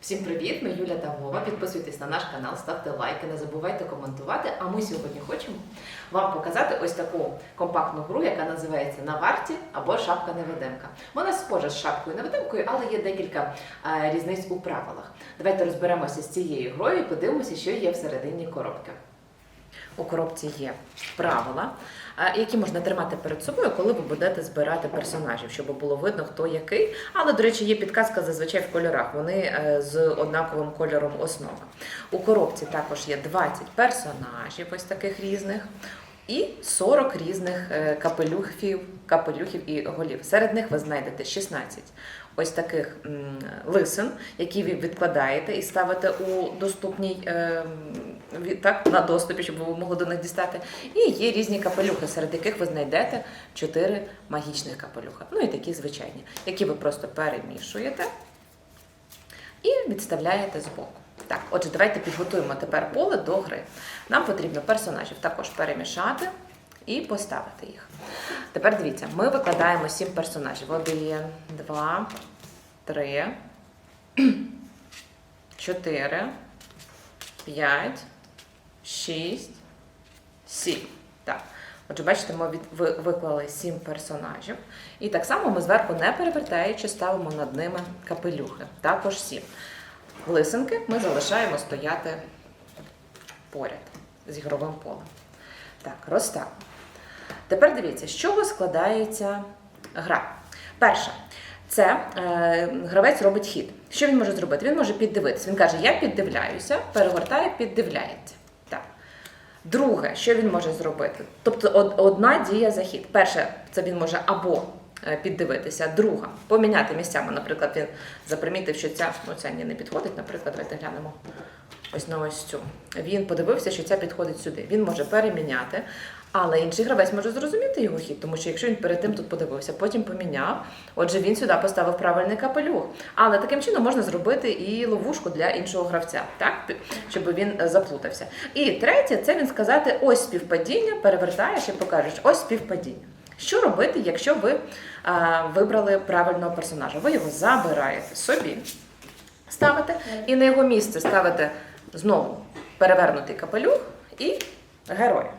Всім привіт! Ми Юля та Вова. Підписуйтесь на наш канал, ставте лайки, не забувайте коментувати. А ми сьогодні хочемо вам показати ось таку компактну гру, яка називається На варті або шапка невидимка. Вона схожа з шапкою невидимкою, але є декілька е, різниць у правилах. Давайте розберемося з цією грою і подивимося, що є всередині коробки. У коробці є правила, е, які можна тримати перед собою, коли ви будете збирати персонажів, щоб було видно, хто який. Але, до речі, є підказка зазвичай в кольорах. Вони е, з однаковим кольором основи. У коробці також є 20 персонажів, ось таких різних. І 40 різних е, капелюхів, капелюхів і голів. Серед них ви знайдете 16 ось таких лисин, які ви відкладаєте і ставите у доступній е, від- так, на доступі, щоб ви могли до них дістати. І є різні капелюхи, серед яких ви знайдете 4 магічних капелюха. Ну і такі звичайні, які ви просто перемішуєте і відставляєте збоку. Так, отже, давайте підготуємо тепер поле до гри. Нам потрібно персонажів також перемішати і поставити їх. Тепер дивіться, ми викладаємо сім персонажів. Один, два, три, чотири, п'ять, шість, сім. Так. Отже, бачите, ми виклали сім персонажів. І так само ми зверху, не перевертаючи, ставимо над ними капелюхи. Також сім. Лисинки ми залишаємо стояти поряд з ігровим полем. Так, розставимо. Тепер дивіться, з чого складається гра. Перше, це е, гравець робить хід. Що він може зробити? Він може піддивитися. Він каже: Я піддивляюся, перегортає, піддивляється. Друге, що він може зробити? Тобто одна дія за хід. Перше, це він може або е, піддивитися, друга поміняти місцями. Наприклад, він запримітив, що ця, ну, ця не підходить. Наприклад, давайте глянемо ось на ось цю. Він подивився, що ця підходить сюди. Він може переміняти, але інший гравець може зрозуміти його хід, тому що якщо він перед тим тут подивився, потім поміняв, отже, він сюди поставив правильний капелюх. Але таким чином можна зробити і ловушку для іншого гравця, так? щоб він е, заплутався. І третє, це він сказати: ось співпадіння, перевертаєш і покажеш, ось співпадіння. Що робити, якщо ви а, вибрали правильного персонажа? Ви його забираєте собі, ставите, і на його місце ставите знову перевернутий капелюх і героя.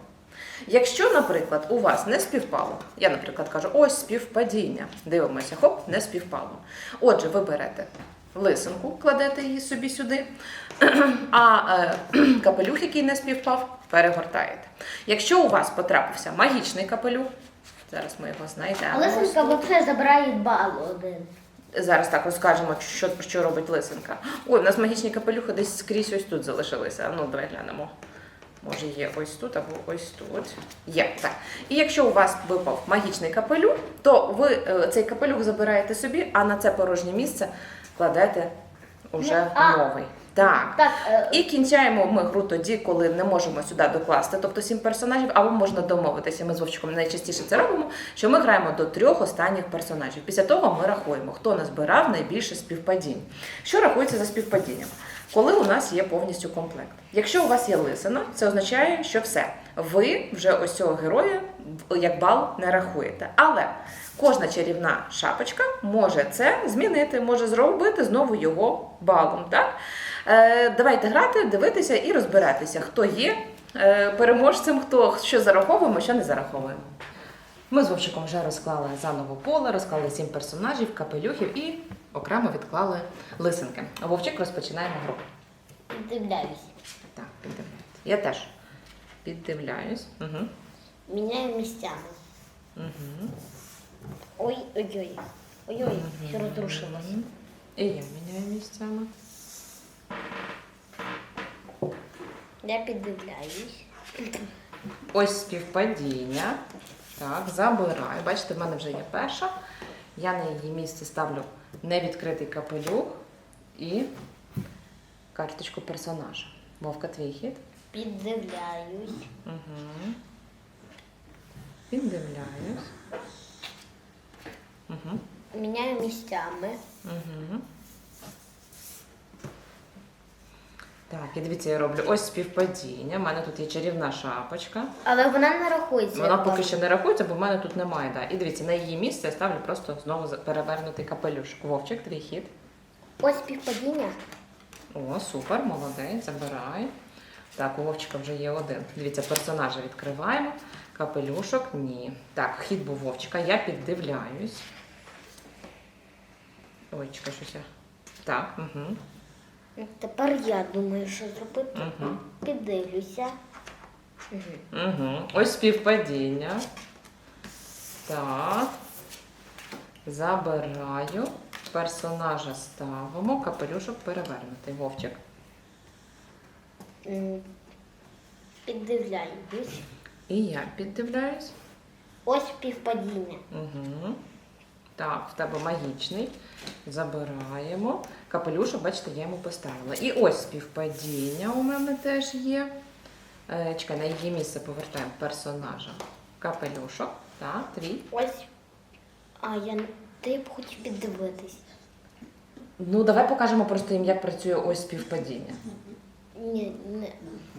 Якщо, наприклад, у вас не співпало, я, наприклад, кажу, ось співпадіння. Дивимося, хоп, не співпало. Отже, ви берете лисинку, кладете її собі сюди, а е, капелюх, який не співпав, перегортаєте. Якщо у вас потрапився магічний капелюх, зараз ми його знайдемо. А лисенка взагалі забирає бал один. Зараз так розкажемо, що, що робить лисинка. Ой, у нас магічні капелюхи десь скрізь ось тут залишилися. Ну, давай глянемо. Може, є ось тут або ось тут. Є, так. І якщо у вас випав магічний капелюх, то ви е, цей капелюх забираєте собі, а на це порожнє місце кладете уже Ну, а- новий. Так. Так, е, І кінчаємо ми гру тоді, коли не можемо сюди докласти, тобто сім персонажів, або можна домовитися. Ми з Вовчиком найчастіше це робимо, що ми граємо до трьох останніх персонажів. Після того ми рахуємо, хто назбирав найбільше співпадінь. Що рахується за співпадінням? Коли у нас є повністю комплект. Якщо у вас є лисина, це означає, що все. Ви вже ось цього героя як бал не рахуєте. Але кожна чарівна шапочка може це змінити, може зробити знову його балом. Так? Е, давайте грати, дивитися і розбиратися, хто є е, переможцем, хто що зараховуємо, що не зараховуємо. Ми з Вовчиком вже розклали заново поле, розклали сім персонажів, капелюхів і окремо відклали лисинки. А Вовчик розпочинаємо гру. дивляюсь. Так, піддивляюсь. Я теж піддивляюсь. Угу. Міняю місцями. Угу. Ой, ой, ой. Ой-ой, все розрушилось. І я міняю місцями. Я піддивляюсь. Ось співпадіння. Так, забираю. Бачите, в мене вже є перша. Я на її місце ставлю невідкритий капелюх і карточку персонажа. Вовка, твій хід. Піддивляюсь. Угу. Піддивляюсь. Угу. Міняю місцями. Угу. Так, і дивіться, я роблю ось співпадіння. У мене тут є чарівна шапочка. Але вона не рахується. Вона поки що не рахується, бо в мене тут немає. Да. І дивіться, на її місце я ставлю просто знову перевернутий капелюшок. Вовчик, твій хід. Ось співпадіння. О, супер, молодець, забирай. Так, у Вовчика вже є один. Дивіться, персонажа відкриваємо. Капелюшок ні. Так, хід був Вовчика, я піддивляюсь. Ой, чекай, щось я. Так, угу. Тепер я думаю, що зробити. Угу. Піддивлюся. Угу. Угу. Ось співпадіння. Так. Забираю. Персонажа ставимо. Капелюшок перевернутий. Вовчик. Піддивляюсь. І я піддивляюсь. Ось співпадіння. Угу. Так, в тебе магічний. Забираємо. Капелюшок, бачите, я йому поставила. І ось співпадіння у мене теж є. Е, чекай, на її місце повертаємо персонажа. Капелюшок. Так, твій. Ось. А я ти б хотів піддивитись. Ну, давай покажемо просто їм, як працює ось співпадіння. Ні, не.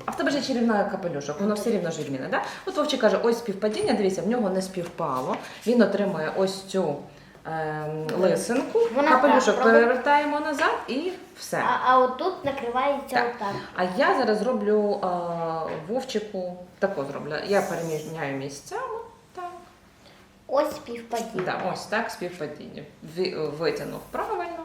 А в тебе ж черівна капелюшок, воно все рівно ж відмінне, да? От Вовчик каже, ось співпадіння, дивіться, в нього не співпало. Він отримує ось цю лисинку, Вона капелюшок так, перевертаємо назад і все. А, а отут накривається Так. отак. А я зараз зроблю а, Вовчику тако зроблю. Я переміняю місцями. Так. Ось співпадіння. Да, ось так співпадіння. Ві- Витягнув правильно.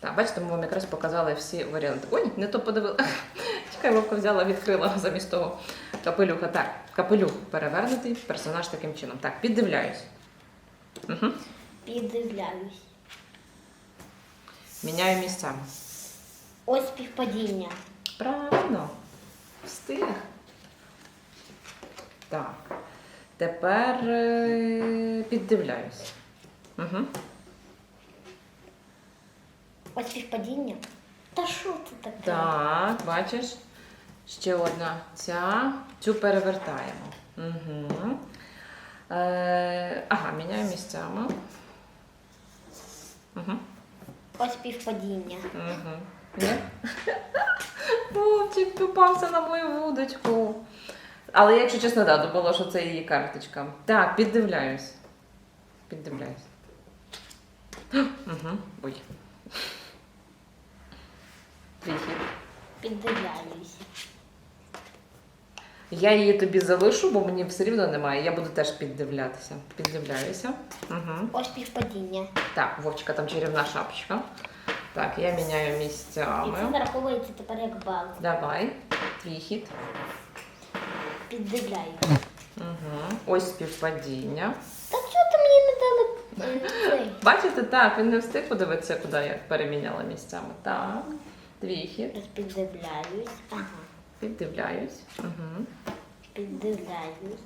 Так, бачите, ми вам якраз показали всі варіанти. Ой, не то подивила. Чекай, Вовка взяла, відкрила замість того капелюха. Так, капелюх перевернутий, персонаж таким чином. Так, піддивляюсь. Угу. Піддивляюсь. Міняю місцями. Ось співпадіння. Правильно. Встиг. Так. Тепер е, піддивляюсь. Угу. Ось співпадіння. Та що це таке? Так, бачиш? Ще одна ця. Цю перевертаємо. Угу. Е, ага, міняю місцями. Угу. Ось співпадіння. Угу. Ні? Вовчик попався на мою вудочку. Але я, якщо чесно, да, думала, що це її карточка. Так, піддивляюсь. Піддивляюсь. Угу. Ой. Твій хід. Піддивляюсь. Я її тобі залишу, бо мені все рівно немає. Я буду теж піддивлятися. Піддивляюся. Угу. Ось співпадіння. Так, Вовчика, там чарівна шапочка. Так, я міняю І це зараховується тепер як бал. Давай, твій хід. Піддивляюсь. Угу. Ось співпадіння. Та що ти мені не дали е, цей? Бачите, так, він не встиг подивитися, куди я переміняла місцями. Так, твій хід. Піддивляюсь. Ага. Піддивляюсь. Угу. Піддивляюсь.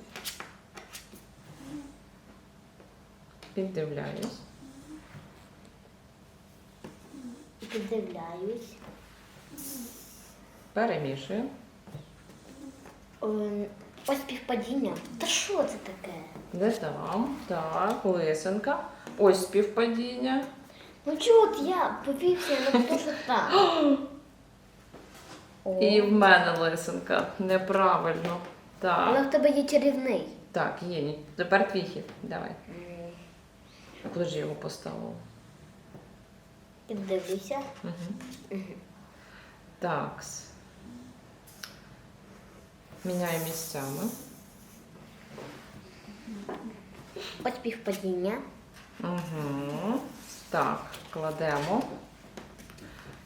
Піддивляюсь. Піддивляюсь. Перемішую. Ем, Ось співпадіння. Та що це таке? Де там? Так, лисенка. Ось співпадіння. Ну чого от я повівся на те, що так? І в мене лисенка. Неправильно. Так. Але в тебе є чарівний. Так, є. ні. Тепер твій хід. Давай. Куди ж я його поставила? Піддивлюся. Угу. Мгм. Так. Міняю місцями. Ось співпадіння. Угу. Так, кладемо.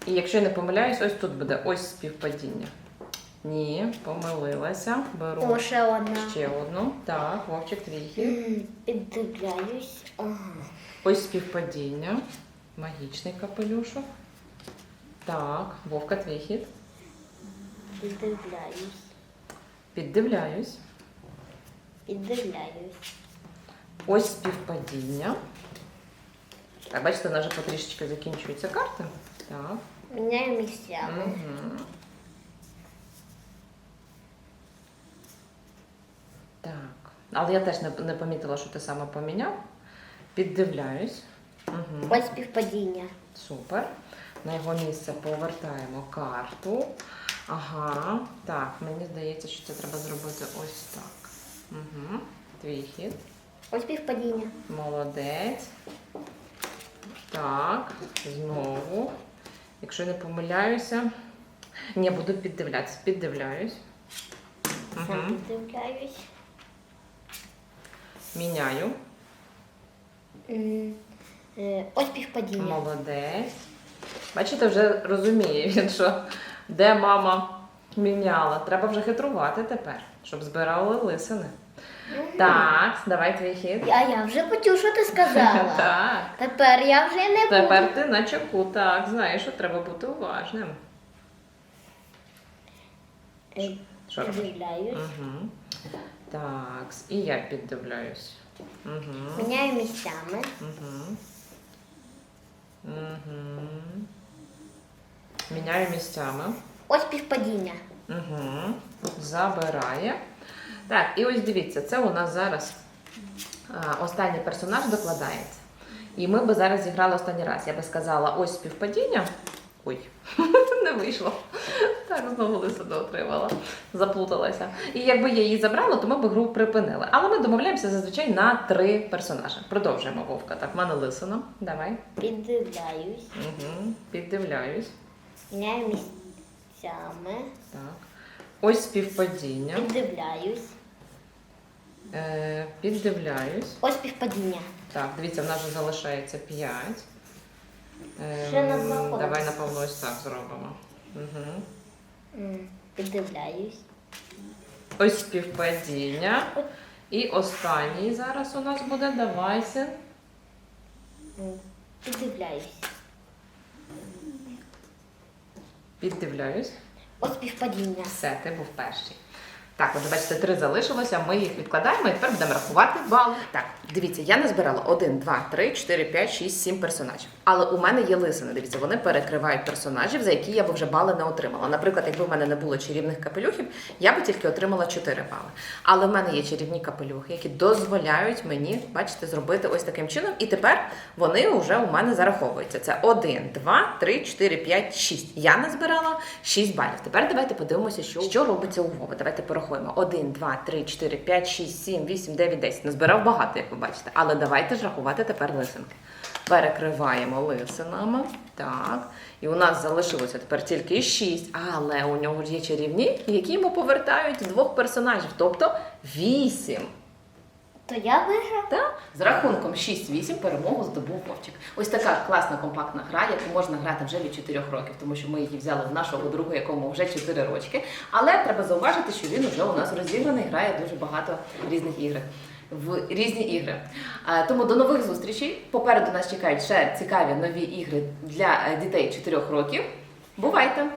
І якщо я не помиляюсь, ось тут буде ось співпадіння. Ні, помилилася. Беру О, ще одна. ще одну. Так, вовчик твій хід. Піддивляюсь. Ага. Ось співпадіння. Магічний капелюшок. Так, вовка твій хід. Піддивляюсь. Піддивляюсь. Піддивляюсь. Ось співпадіння. Так, бачите, вона вже потрішечки закінчується карта. Так. Міняю місцями. Угу. Так. Але я теж не, не помітила, що ти саме поміняв. Піддивляюсь. Угу. Ось співпадіння. Супер. На його місце повертаємо карту. Ага. Так, мені здається, що це треба зробити ось так. Угу. Твій хід. Ось співпадіння. Молодець. Так, знову. Якщо не помиляюся. Ні, буду піддивлятися. Піддивляюсь. Угу. Піддивляюсь. Міняю. Е, Ось співпадіння. Молодець. Бачите, вже розуміє він, що де мама міняла. Треба вже хитрувати тепер, щоб збирали лисини. Так, давай твій хід. А я вже почув, що ти сказала. Так. Тепер я вже не буду. Тепер ти на чеку, так, знаєш, що треба бути уважним. Е, Що робиш? Угу. Так, і я піддивляюсь. Угу. Міняю місцями. Угу. Угу. Міняю місцями. Ось співпадіння. Угу. Забирає. Так, і ось дивіться, це у нас зараз останній персонаж докладається. І ми би зараз зіграли останній раз. Я би сказала, ось співпадіння. Ой, не вийшло. Так, знову лисину отримала, заплуталася. І якби я її забрала, то ми б гру припинили. Але ми домовляємося зазвичай на три персонажі. Продовжуємо Вовка. Так, в мене лисина. Давай. Піддивляюсь. Угу. Піддивляюсь. Міняю місцями. Так. Ось співпадіння. Піддивляюсь. Е, піддивляюсь. Ось співпадіння. Так, дивіться, в нас вже залишається 5. Ще на два давай, колеса. напевно, ось так зробимо. Угу. М, Піддивляюсь. Ось співпадіння. І останній зараз у нас буде давайся. М, Піддивляюсь. Піддивляюсь. Ось співпадіння. Все, ти був перший. Так, от бачите, три залишилося, ми їх відкладаємо і тепер будемо рахувати бали. Так, дивіться, я назбирала 1, 2, 3, 4, 5, 6, 7 персонажів. Але у мене є лисини. Дивіться, вони перекривають персонажів, за які я б вже бали не отримала. Наприклад, якби в мене не було чарівних капелюхів, я би тільки отримала 4 бали. Але в мене є чарівні капелюхи, які дозволяють мені, бачите, зробити ось таким чином. І тепер вони вже у мене зараховуються. Це 1, 2, 3, 4, 5, 6. Я назбирала 6 балів. Тепер давайте подивимося, що, що робиться у Вови. Давайте порахуємо. 1, 2, 3, 4, 5, 6, 7, 8, 9, 10. Назбирав багато, як ви бачите. Але давайте ж рахувати тепер лисинки. Перекриваємо лисинами. Так. І у нас залишилося тепер тільки 6. Але у нього ж є чарівні, які йому повертають двох персонажів, тобто 8. То я виграв. Так, з рахунком 6-8 перемогу здобув Вовчик. Ось така класна компактна гра, яку можна грати вже від 4 років, тому що ми її взяли в нашого друга, якому вже 4 рочки. Але треба зауважити, що він вже у нас розіграний, грає дуже багато різних ігор. В різні ігри. Тому до нових зустрічей. Попереду нас чекають ще цікаві нові ігри для е, дітей 4 років. Бувайте!